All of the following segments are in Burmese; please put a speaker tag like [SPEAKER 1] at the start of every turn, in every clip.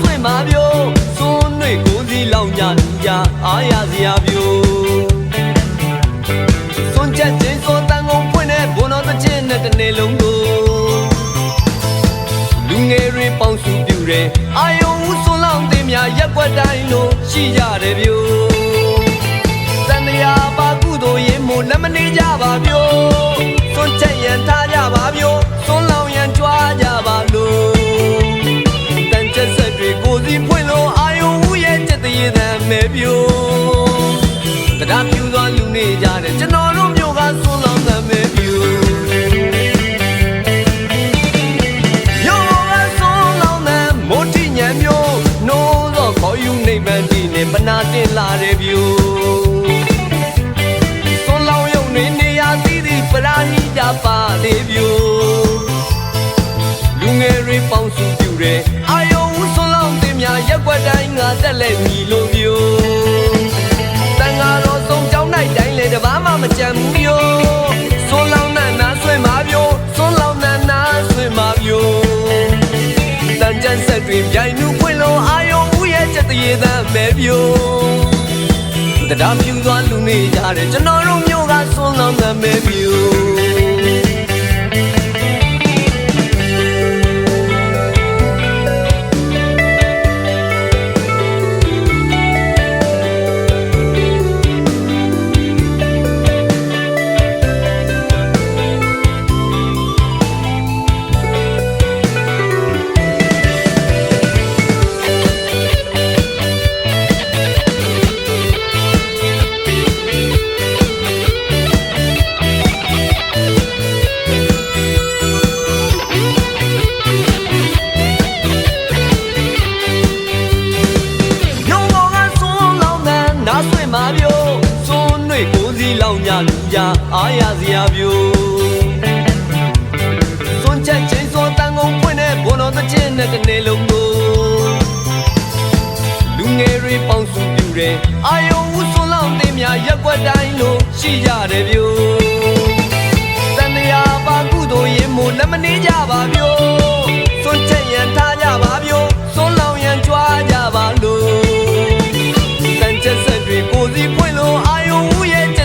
[SPEAKER 1] ဆွေမာပြိုစွန်းနှွေကိုစီလောင်ကြလူကြအာရစရာပြိုစွန်းချက်ချင်းစွန်းတန်ကုန်ဖွင့်တဲ့ဘုံတော်တစ်ချင်းနဲ့တစ်နေ့လုံးကိုလူငယ်တွေပေါင်းစုပြုတယ်အာယုံဦးစွန်းလောင်တဲ့များရက်ွက်တိုင်းလို့ရှိကြတယ်ပြို လေဗျူလူငယ်တွေပေါင်းစုပြူတယ်အာယုံဦးဆုံးလောင်းတင်များရက်ွက်တိုင်းငါတက်လက်ညီလိုမျိုးတန်ဃာတော်ဆုံးကြောင်း၌တိုင်းလေတဘာမှမကြံဘူးယောဆုံးလောင်းနဲ့နာဆွေမှာဗျိုဆုံးလောင်းနဲ့နာဆွေမှာဗျိုတန်ကြမ်းဆက်တွင်ပြိုင်နှူဖွင့်လုံးအာယုံဦးရဲ့ချက်တရေသမ်းမဲပြိုတရားပြူသွားလူနေကြတယ်ကျွန်တော်တို့မျိုးကစွန်းလောင်းသမ်းမဲပြို င်းညာလူကြအားရစရာပြိုစွန်းချက်ချင်းစွန်းတန်ကုန်ဖွင့်တဲ့ဘုံတော်သချင်းနဲ့တစ်နေ့လုံးကိုလူငယ်တွေပေါင်းစုပြူတယ်အာယုံဦးစွန်းလောင်းတင်များရက်ွက်တိုင်းလို့ရှိကြတယ်ပြိုတန်တရားပါကုသိုလ်ရင်မို့လက်မနေကြပါပြို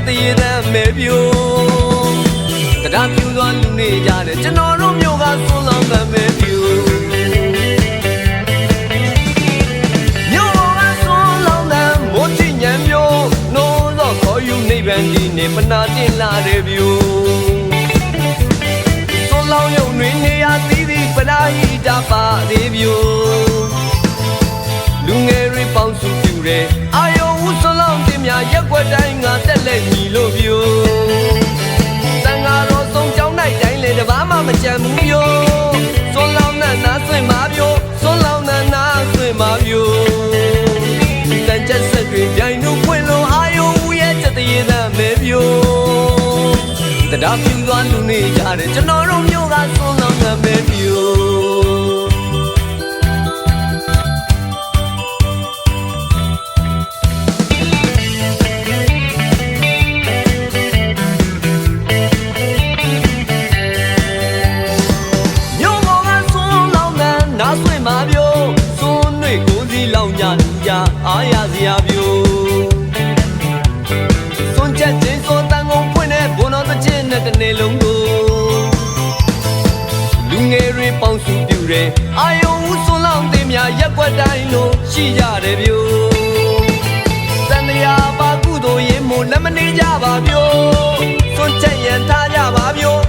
[SPEAKER 1] ဦးရဲ့ချက်တရေသမ်းမဲပြိုတရားပြူသွားလူနေကြတယ်ကျွန်တော်တို့မျိုးကစွန်းလောင်းသမ်းမဲပြိုမျိုးကစွန်းလောင်းသမ်းမိုးတိညံမျိုးနိုးတော့ခေါ်ယူနိဗ္ဗာန်ဒီနေမနာတင်လာတဲ့ပြိုစွန်းလောင်းယုံတွင်နေရာသီးသီးပရာဟိတပါသေးပြိုလူငယ်တွေပေါင်းစုပြူတယ်အာယုံဦးစလောင်းတင်များရက်ွက်တိုင်း ဘာမှမကြံဘူးပြိုစွန်းလောင်းနဲ့နားဆွေမှာပြိုစွန်းလောင်းနဲ့နားဆွေမှာပြိုတန်ချက်ဆက်တွေပြိုင်တို့ဖွင့်လို့အာယုံဦးရဲ့ချက်တရေသမ်းမဲပြိုတရားပြူသွားလူနေကြတယ်ကျွန်တော်တို့မျိုးကစွန်း နားဆွင့်ပါဗျို့စွန်းတွေကိုစီလောင်ကြလူကြအားရစရာဗျို့စွန်းချက်ချင်းစောတန်ကုန်ဖွင့်တဲ့ဘုံတော်သချင်းနဲ့တစ်နေ့လုံးကိုလူငယ်တွေပေါင်းစုပြုတယ်အာယုံဦးစွန်းလောင်တင်များရက်ွက်တိုင်းလို့ရှိကြတယ်ဗျို့စန္ဒရာပါကုသိုလ်ရင်မလက်မနေကြပါဗျို့စွန်းချက်ရန်ထားကြပါဗျို့